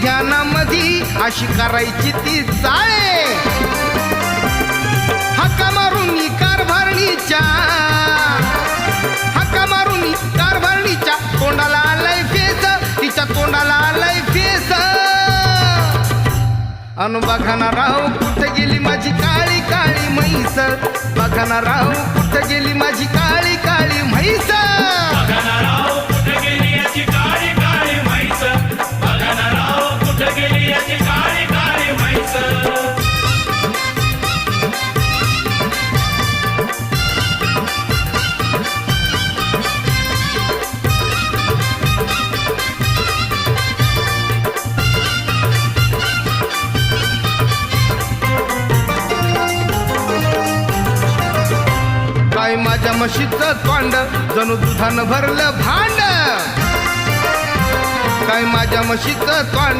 ध्यानामध्ये अशी करायची ती चाळे. हक्का मारून कारभारणीच्या हक्का मारून कारभारणीच्या तोंडाला आलाय फेस तिच्या तोंडाला आलाय फेस. अनु बघाना राहू कुठे गेली माझी काळी काळी म्हैस. बघाना राहू काय माझ्या म्हशीचं तोंड. जणू दुधानं भरलं भांड. काय माझ्या म्हशीचं तोंड?